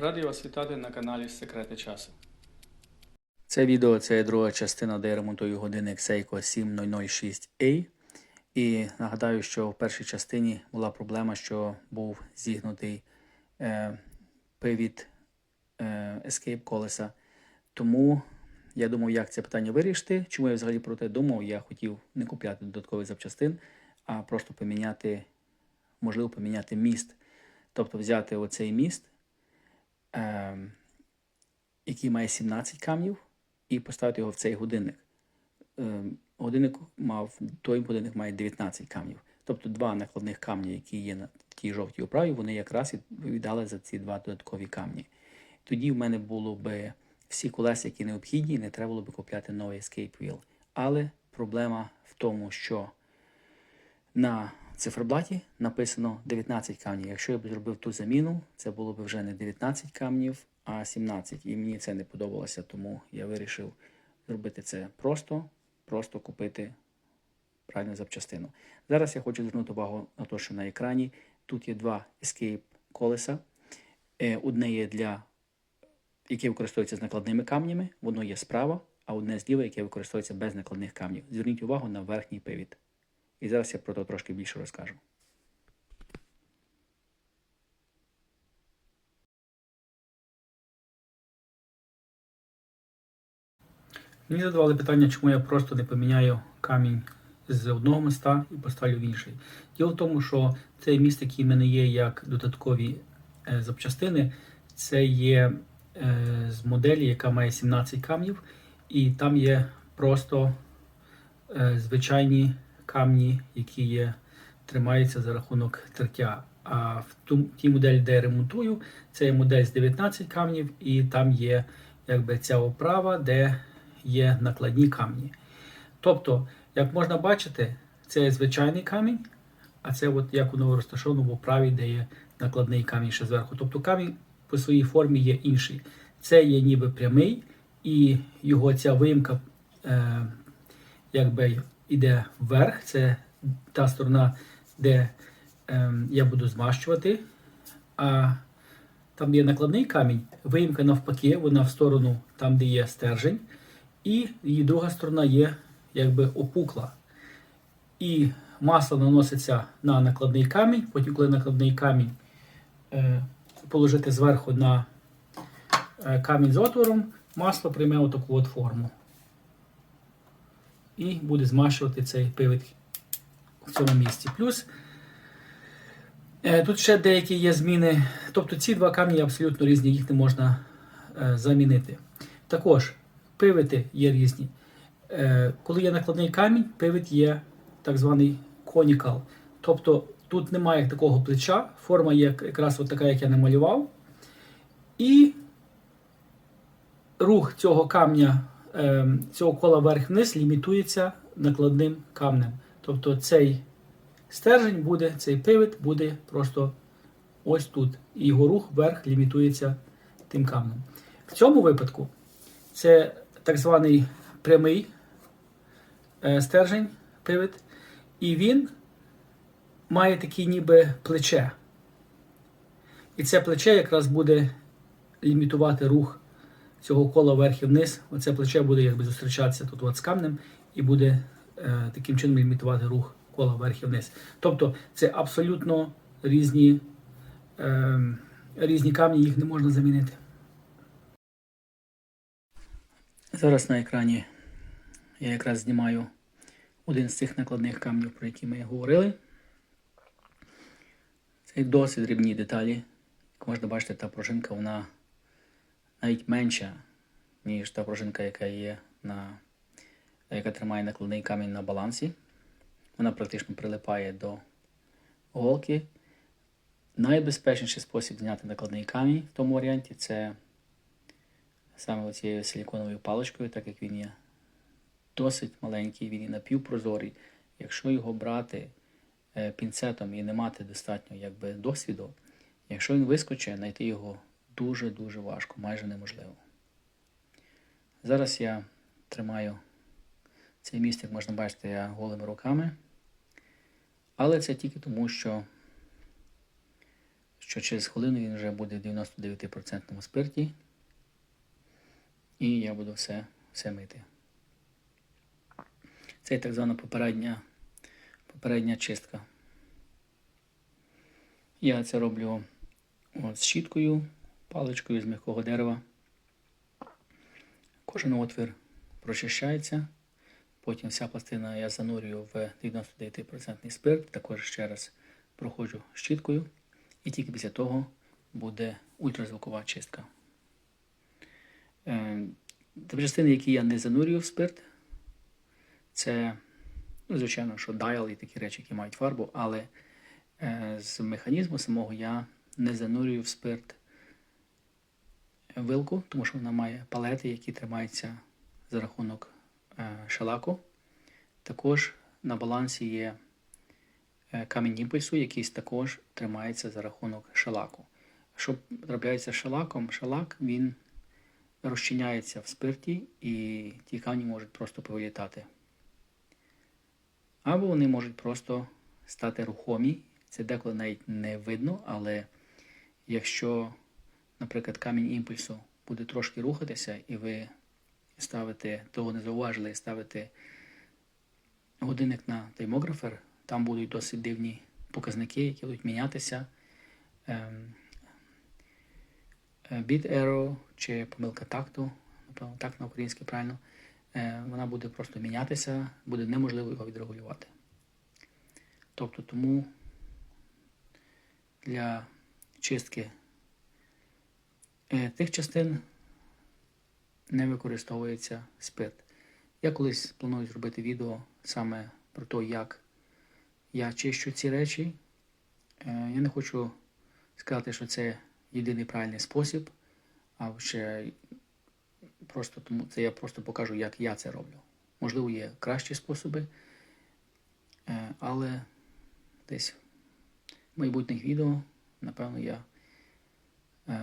Радий вас вітати на каналі Секрети часу. Це відео це друга частина, де я ремонтую годинник Seiko 7006A. І нагадаю, що в першій частині була проблема, що був зігнутий е, привід е, Escape колеса. Тому я думав, як це питання вирішити. Чому я взагалі про те думав? Я хотів не купляти додаткових запчастин, а просто поміняти, можливо, поміняти міст. Тобто взяти оцей міст. Е, який має 17 камнів, і поставити його в цей годинник. Е, Годинник мав, той годинник має 19 камнів. Тобто два накладних камні, які є на тій жовтій оправі, вони якраз відповідали за ці два додаткові камні. Тоді в мене було б всі колеса, які необхідні, і не треба було б купляти новий Escape Wheel. Але проблема в тому, що на циферблаті написано 19 камнів. Якщо я б зробив ту заміну, це було б вже не 19 камнів, а 17. І мені це не подобалося, тому я вирішив зробити це просто, просто купити правильну запчастину. Зараз я хочу звернути увагу на те, що на екрані тут є два Escape колеса. Е, Одне є для яке використовується з накладними камнями, воно є справа, а одне зліва, яке використовується без накладних камнів. Зверніть увагу на верхній привід. І зараз я про це трошки більше розкажу. Мені задавали питання, чому я просто не поміняю камінь з одного міста і поставлю в інший. Діло в тому, що цей міст, який в мене є як додаткові е, запчастини, це є е, з моделі, яка має 17 камнів, і там є просто е, звичайні камні, які є, тримаються за рахунок тертя. А в ту, тій моделі, де я ремонтую, це є модель з 19 камнів, і там є якби ця оправа, де є накладні камні. Тобто, як можна бачити, це звичайний камінь, а це от як воно розташовано в оправі, де є накладний камінь ще зверху. Тобто камінь по своїй формі є інший. Це є ніби прямий, і його ця виїмка е, якби йде вверх. Це та сторона, де е, я буду змащувати. А там де є накладний камінь, виїмка навпаки, вона в сторону там, де є стержень, і її друга сторона є якби опукла. І масло наноситься на накладний камінь, потім, коли накладний камінь е, положити зверху на е, камінь з отвором, масло прийме отаку от форму. І буде змащувати цей пивід в цьому місці. Плюс Е, Тут ще деякі є зміни. Тобто ці два камні абсолютно різні, їх не можна е, замінити. Також пивити є різні. Е, коли є накладний камінь, пивит є так званий конікал. Тобто тут немає такого плеча, форма є якраз от така, як я намалював. І рух цього камня, цього кола вверх-вниз лімітується накладним камнем. Тобто цей стержень буде, цей пивот буде просто ось тут. І його рух вверх лімітується тим камнем. В цьому випадку це так званий прямий е, стержень пивот, і він має таке ніби плече. І це плече якраз буде лімітувати рух цього кола вверх вниз. Оце плече буде якби зустрічатися тут от з камнем і буде е, таким чином лімітувати рух кола вверх вниз. Тобто це абсолютно різні, е, різні камні, їх не можна замінити. Зараз на екрані я якраз знімаю один з цих накладних камнів, про які ми говорили. Це досить дрібні деталі. Як можна бачити, та пружинка вона навіть менша, ніж та пружинка, яка є на, яка тримає накладний камінь на балансі. Вона практично прилипає до голки. Найбезпечніший спосіб зняти накладний камінь в тому варіанті це саме цією силіконовою паличкою, так як він є досить маленький, він є напівпрозорий. Якщо його брати е, пінцетом і не мати достатньо якби, досвіду, якщо він вискочить, знайти його дуже-дуже важко, майже неможливо. Зараз я тримаю цей міст, як можна бачити, я голими руками. Але це тільки тому, що що через хвилину він вже буде в 99% спирті. І я буду все, все мити. Це так звана попередня, попередня чистка. Я це роблю от, з щіткою, паличкою з м'якого дерева. Кожен отвір прочищається. Потім вся пластина я занурюю в 99% спирт, також ще раз проходжу щіткою. І тільки після того буде ультразвукова чистка. Е, Запчастини, які я не занурюю в спирт, це, ну, звичайно, що дайал і такі речі, які мають фарбу, але е, з механізму самого я не занурюю в спирт вилку, тому що вона має палети, які тримаються за рахунок е, шелаку. Також на балансі є е, камінь імпульсу, який також тримається за рахунок шелаку. Що трапляється з шелаком, шелак він розчиняється в спирті і ті камні можуть просто повилітати. Або вони можуть просто стати рухомі. Це деколи навіть не видно, але якщо, наприклад, камінь імпульсу буде трошки рухатися, і ви ставите, того не зауважили, ставите годинник на таймографер, там будуть досить дивні показники, які будуть мінятися. Ем, Bit error чи помилка такту, напевно, так на українській правильно, е, вона буде просто мінятися, буде неможливо його відрегулювати. Тобто тому для чистки е, тих частин не використовується спирт. Я колись планую зробити відео саме про те, як я чищу ці речі. Е, Я не хочу сказати, що це єдиний правильний спосіб, а ще просто тому це я просто покажу, як я це роблю. Можливо, є кращі способи, е, але десь в майбутніх відео, напевно, я е,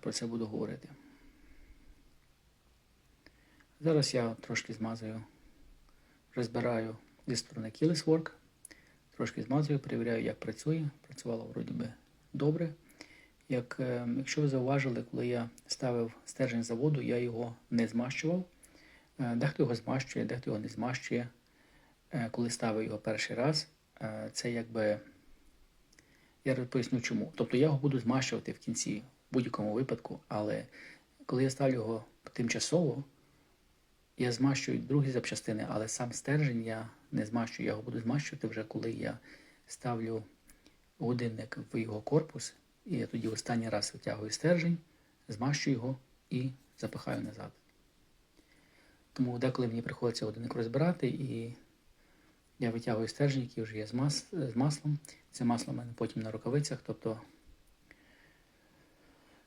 про це буду говорити. Зараз я трошки змазую, розбираю зі сторони Keyless Work, трошки змазую, перевіряю, як працює. Працювало вроді би добре. Як, е, якщо ви зауважили, коли я ставив стержень заводу, я його не змащував. Е, Дехто його змащує, дехто його не змащує. Е, Коли ставив його перший раз, е, це якби. Я поясню чому. Тобто я його буду змащувати в кінці будь-якому випадку, але коли я ставлю його тимчасово, я змащую другі запчастини, але сам стержень я не змащую. Я його буду змащувати вже коли я ставлю годинник в його корпус, і я тоді останній раз витягую стержень, змащую його і запихаю назад. Тому деколи мені приходиться годинник розбирати, і я витягую стержень, який вже є з, мас... з маслом. Це масло в мене потім на рукавицях. Тобто,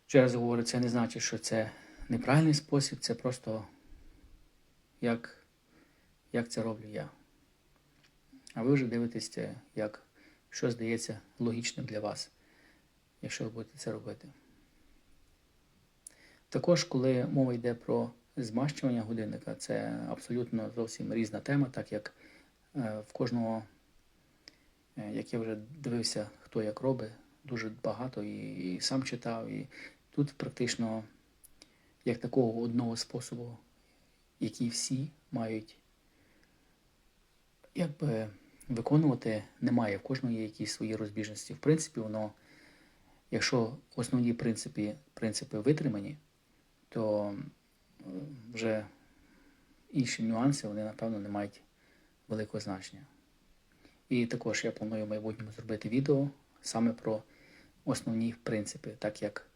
ще раз говорю, це не значить, що це неправильний спосіб, це просто як, як це роблю я. А ви вже дивитесь, як, що здається логічним для вас, якщо ви будете це робити. Також, коли мова йде про змащування годинника, це абсолютно зовсім різна тема, так як е, в кожного, е, як я вже дивився, хто як робить, дуже багато і, і сам читав. І тут практично як такого одного способу, який всі мають якби виконувати, немає. В кожного є якісь свої розбіжності. В принципі, воно, якщо основні принципи, принципи витримані, то вже інші нюанси, вони, напевно, не мають великого значення. І також я планую в майбутньому зробити відео саме про основні принципи, так як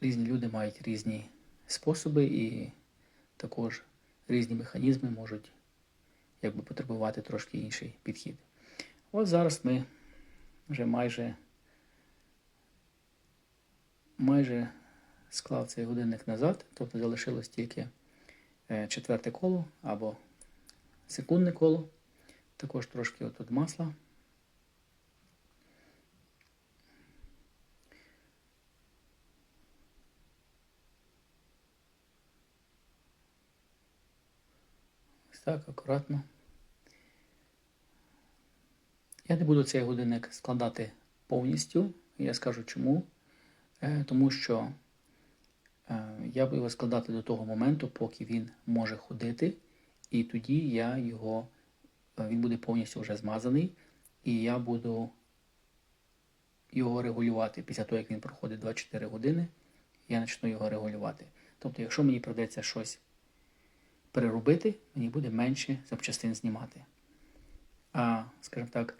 різні люди мають різні способи і також різні механізми можуть якби потребувати трошки інший підхід. От зараз ми вже майже майже склав цей годинник назад, тобто залишилось тільки е, четверте коло або секундне коло. Також трошки отут масла. Так, акуратно. Я не буду цей годинник складати повністю. Я скажу чому. Е, Тому що е, я буду його складати до того моменту, поки він може ходити, і тоді я його, е, він буде повністю вже змазаний, і я буду його регулювати. Після того, як він проходить 24 години, я почну його регулювати. Тобто, якщо мені придеться щось переробити, мені буде менше запчастин знімати. А, скажімо так,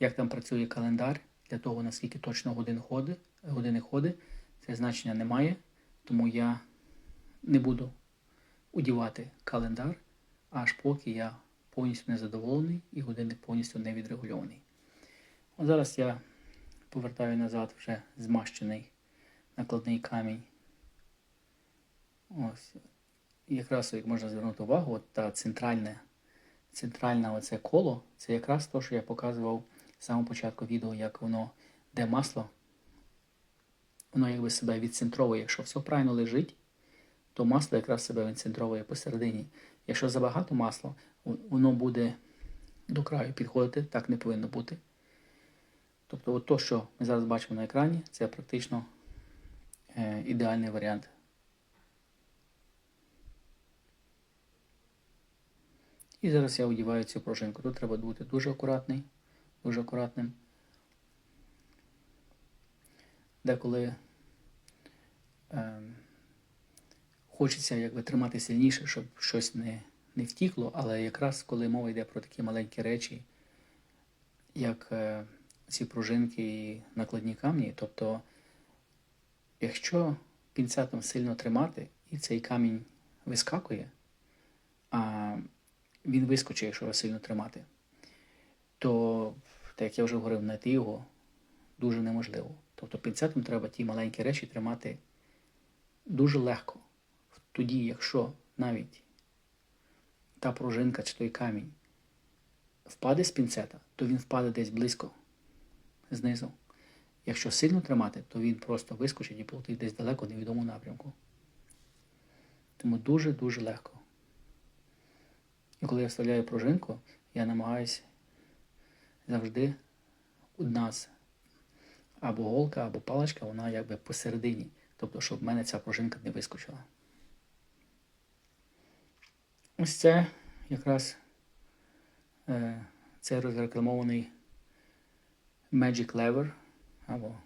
як там працює календар, для того, наскільки точно годин ходи, години ходи, це значення немає, тому я не буду удівати календар, аж поки я повністю не задоволений і годинник повністю не відрегульований. От зараз я повертаю назад вже змащений накладний камінь. Ось. І якраз як можна звернути увагу, от та центральне, центральне оце коло, це якраз те, що я показував з самого початку відео, як воно, де масло, воно якби себе відцентровує. Якщо все правильно лежить, то масло якраз себе відцентровує посередині. Якщо забагато масла, воно буде до краю підходити, так не повинно бути. Тобто, от то, що ми зараз бачимо на екрані, це практично е, ідеальний варіант. І зараз я одіваю цю пружинку. Тут треба бути дуже акуратний, дуже акуратним. Деколи е, хочеться якби, тримати сильніше, щоб щось не, не втікло, але якраз коли мова йде про такі маленькі речі, як е, ці пружинки і накладні камні, тобто, якщо пінцетом сильно тримати і цей камінь вискакує, а він вискочить, якщо його сильно тримати, то, так як я вже говорив, знайти його дуже неможливо. Тобто пінцетом треба ті маленькі речі тримати дуже легко. Тоді, якщо навіть та пружинка чи той камінь впаде з пінцета, то він впаде десь близько знизу. Якщо сильно тримати, то він просто вискочить і полетить десь далеко в невідомому напрямку. Тому дуже-дуже легко. І коли я вставляю пружинку, я намагаюся завжди у нас або голка, або паличка, вона якби посередині. Тобто, щоб в мене ця пружинка не вискочила. Ось це якраз е, це розрекламований Magic Lever або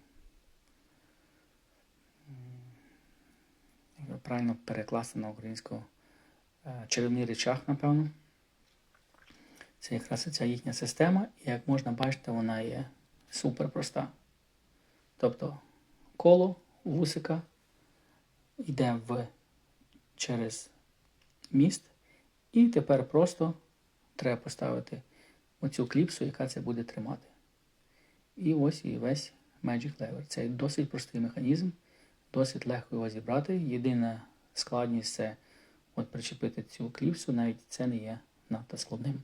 правильно перекласти на українську е, чарівний речах, напевно. Це якраз ця їхня система, і як можна бачити, вона є супер проста. Тобто коло вусика йде в, через міст, і тепер просто треба поставити оцю кліпсу, яка це буде тримати. І ось і весь Magic Lever. Це досить простий механізм, досить легко його зібрати. Єдина складність це от причепити цю кліпсу, навіть це не є надто складним.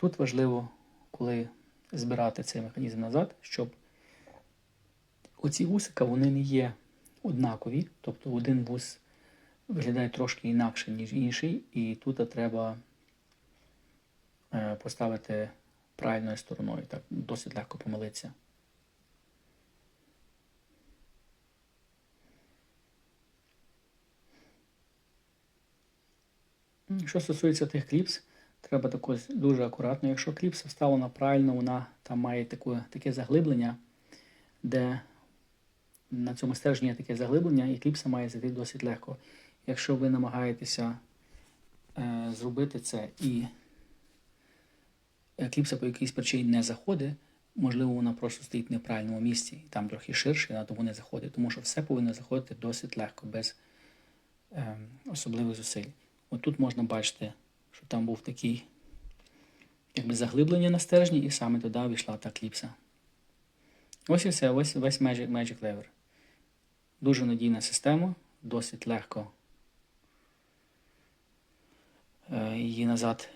Тут важливо, коли збирати цей механізм назад, щоб оці вусика вони не є однакові, тобто один вус виглядає трошки інакше, ніж інший, і тут треба е, поставити правильною стороною. Так досить легко помилитися. Що стосується тих кліпс, треба також дуже акуратно. Якщо кліпса вставлена правильно, вона там має таку, таке заглиблення, де на цьому стержні є таке заглиблення, і кліпса має зайти досить легко. Якщо ви намагаєтеся е, зробити це і кліпса по якійсь причині не заходить, можливо, вона просто стоїть в неправильному місці, і там трохи ширше, вона тому не заходить. Тому що все повинно заходити досить легко, без е, особливих зусиль. От тут можна бачити, що там був такий якби заглиблення на стержні, і саме туди війшла та кліпса. Ось і все, ось весь Magic, Magic Lever. Дуже надійна система, досить легко е, її назад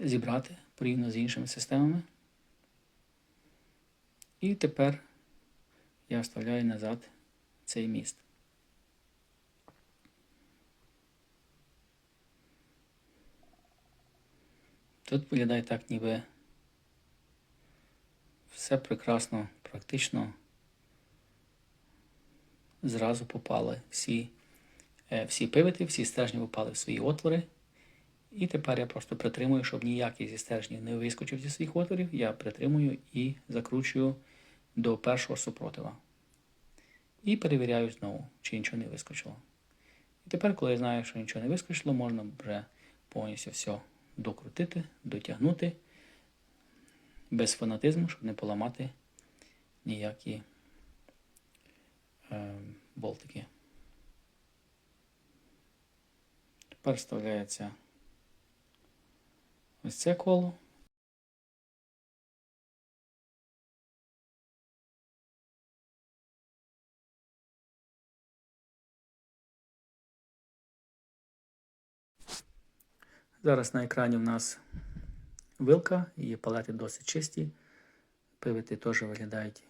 зібрати порівняно з іншими системами. І тепер я вставляю назад цей міст. Тут виглядає так, ніби Все прекрасно, практично зразу попали всі, е, всі пивити, всі стержні попали в свої отвори. І тепер я просто притримую, щоб ніякий зі стержнів не вискочив зі своїх отворів. Я притримую і закручую до першого супротива. І перевіряю знову, чи нічого не вискочило. І тепер, коли я знаю, що нічого не вискочило, можна вже повністю все докрутити, дотягнути без фанатизму, щоб не поламати ніякі е, болтики. Тепер вставляється ось це коло. Зараз на екрані в нас вилка, її палети досить чисті. Пивити теж виглядають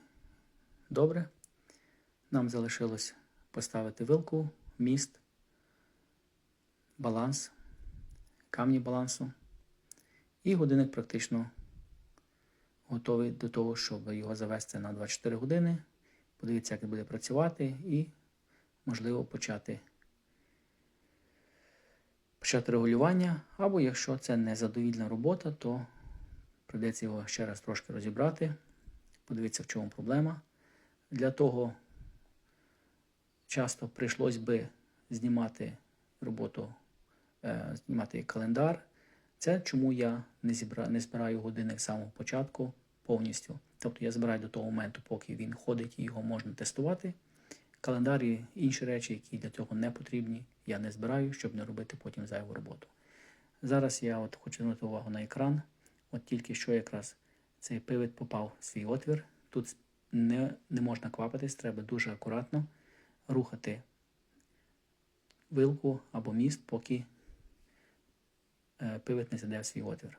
добре. Нам залишилось поставити вилку, міст, баланс, камні балансу. І годинник практично готовий до того, щоб його завести на 24 години. Подивіться, як буде працювати, і, можливо, почати почати регулювання, або якщо це незадовільна робота, то прийдеться його ще раз трошки розібрати, подивитися, в чому проблема. Для того часто прийшлось би знімати роботу, е, знімати календар. Це чому я не, зібра, не збираю годинник з самого початку повністю. Тобто я збираю до того моменту, поки він ходить і його можна тестувати. Календар і інші речі, які для цього не потрібні, я не збираю, щоб не робити потім зайву роботу. Зараз я от хочу звернути увагу на екран. От тільки що якраз цей пивет попав в свій отвір. Тут не, не можна квапитись, треба дуже акуратно рухати вилку або міст, поки е, не зайде в свій отвір.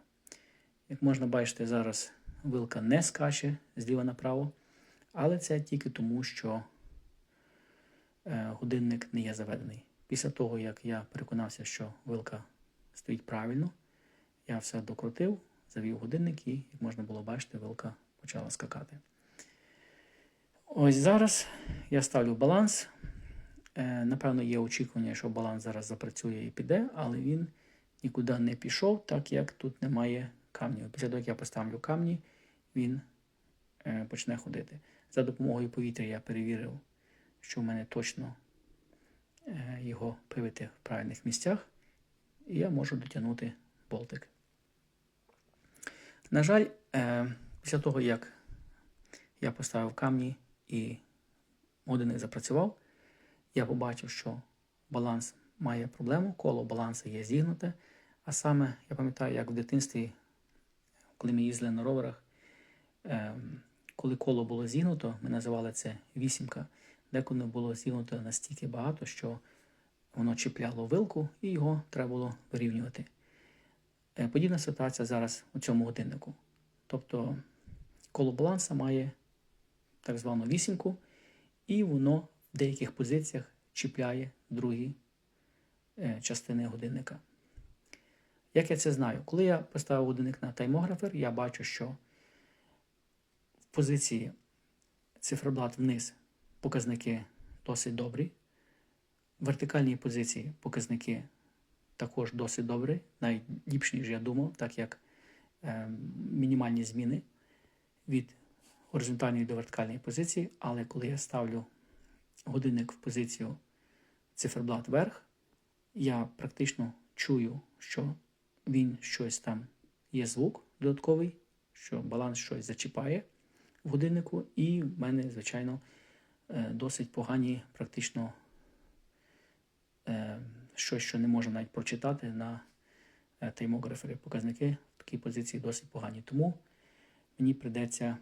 Як можна бачити, зараз вилка не скаче зліва направо, але це тільки тому, що годинник не є заведений. Після того, як я переконався, що вилка стоїть правильно, я все докрутив, завів годинник і, як можна було бачити, вилка почала скакати. Ось зараз я ставлю баланс. Е, Напевно, є очікування, що баланс зараз запрацює і піде, але він нікуди не пішов, так як тут немає камнів. Після того, як я поставлю камні, він е, почне ходити. За допомогою повітря я перевірив, що в мене точно е, його пивити в правильних місцях, і я можу дотягнути болтик. На жаль, е, після того, як я поставив камні і годинник запрацював, я побачив, що баланс має проблему, коло балансу є зігнуте. А саме, я пам'ятаю, як в дитинстві, коли ми їздили на роверах, е, коли коло було зігнуто, ми називали це вісімка, деколи було зігнуто настільки багато, що воно чіпляло вилку і його треба було вирівнювати. Е, Подібна ситуація зараз у цьому годиннику. Тобто коло баланса має так звану вісімку, і воно в деяких позиціях чіпляє другі е, частини годинника. Як я це знаю? Коли я поставив годинник на таймографер, я бачу, що в позиції циферблат вниз показники досить добрі. В вертикальній позиції показники також досить добрі, навіть ліпші, ніж я думав, так як е, мінімальні зміни від горизонтальної до вертикальної позиції, але коли я ставлю годинник в позицію циферблат вверх, я практично чую, що він щось там є звук додатковий, що баланс щось зачіпає в годиннику, і в мене, звичайно, досить погані, практично е, щось, що не можна навіть прочитати на е, таймографері. Показники в такій позиції досить погані. Тому мені прийдеться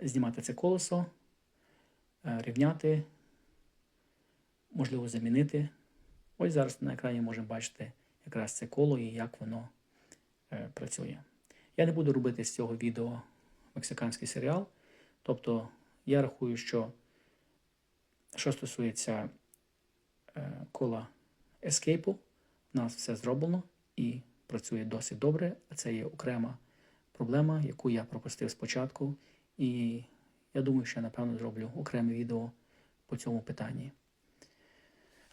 знімати це колесо, е, рівняти, можливо, замінити. Ось зараз на екрані можемо бачити якраз це коло і як воно е, працює. Я не буду робити з цього відео мексиканський серіал. Тобто я рахую, що що стосується е, кола Escape, у нас все зроблено і працює досить добре. А це є окрема проблема, яку я пропустив спочатку, І я думаю, що я напевно зроблю окреме відео по цьому питанні.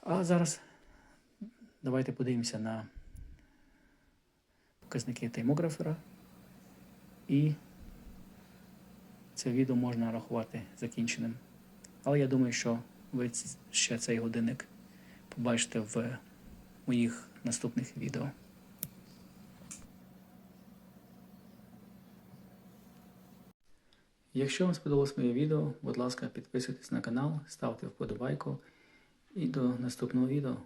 А зараз давайте подивимося на показники таймографера. І це відео можна рахувати закінченим. Але я думаю, що ви ще цей годинник побачите в моїх наступних відео. Якщо вам сподобалось моє відео, будь ласка, підписуйтесь на канал, ставте вподобайку і до наступного відео.